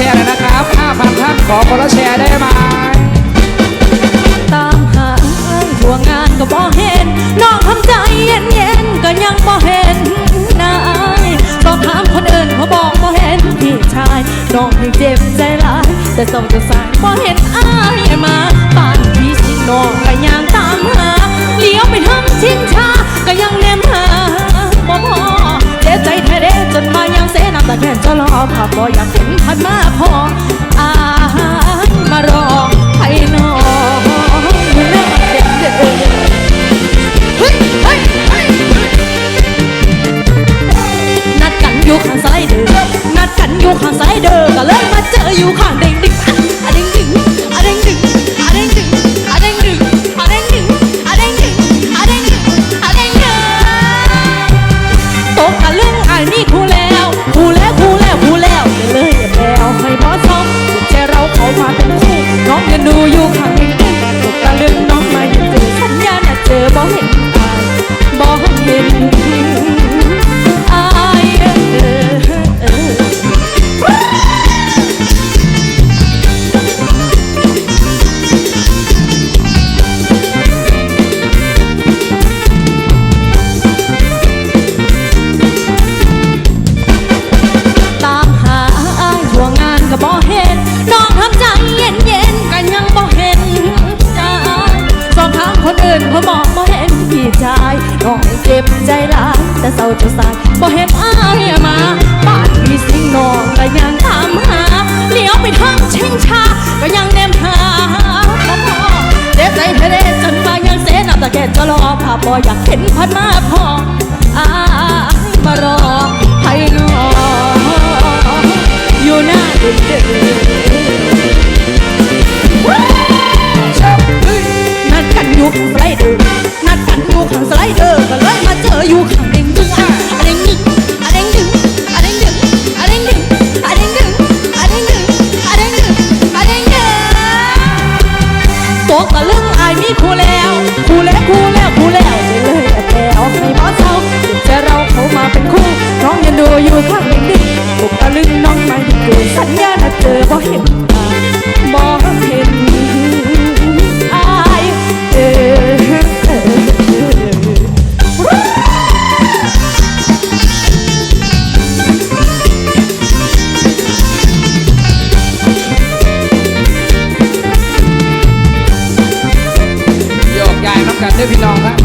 แชร์เลยนะครับ5,000ท่านขอคนละแชร์ได้ไหมตามหาหัวงานก็บ่เห็นน้องทำใจเย็นเย็นก็ยังบ่เห็นนายสอบถามคนอื่นเขาบอกบ่เห็นพี่ชายน้องเพิ่เจ็บใจร้ายแต่ส่งจะสายบ่เห็นไน้ำตาแค่จะรอภาพบ่อยากเห็นพันมาพออายมารอให้น้องอยู่หน้าเด็กเดินเฮ้ยเฮ้ยเฮ้ยนัดกันอยู่ข้างสไลเดอร์นัดกันอยู่ข้างสไลเดอร์ก็เลยมาเจออยู่ข้างเด้งดึงอะเด้งดึงอะเด้งดึงอะเด้งดึงอะเด้งดึงอะเด้งดึงอะเด้งดึงอะเด้งดึงอะเด้งดึงตกตะลึงไอ้นี่คู่แล้ 我又看。 จะสายบ่เห็นอายมาบ้านพี่สิงนองก็ยังถามหาเลี้ยวไปทางเชิงชาก็ยังแนมหาพอเจ็บใจทะเลจนมายังเสน้ำตาแก่จะรอภาพบ่อยากเห็นพันมาพออายมารอให้นออยู่หน้าเดินนัดกันอยู่ข้างสไลเดอร์นัดกันอยู่ข้างสไลเดอร์ก็เลยมาเจออยู่ข้างเด้ง กตะลึงอายมีคู่แล้วคู่แล้วคู่แล้วคู่แล้วเลยแอบแล้วให้บอสเศร้าจะเราเข้ามาเป็นคู่ น้องยังดูอยู่ข้างเด้งดิตกตะลึงน้องไม่ได้เกิดสัญญาณเจอบ่เห็น ด้วยพี่น้องครับ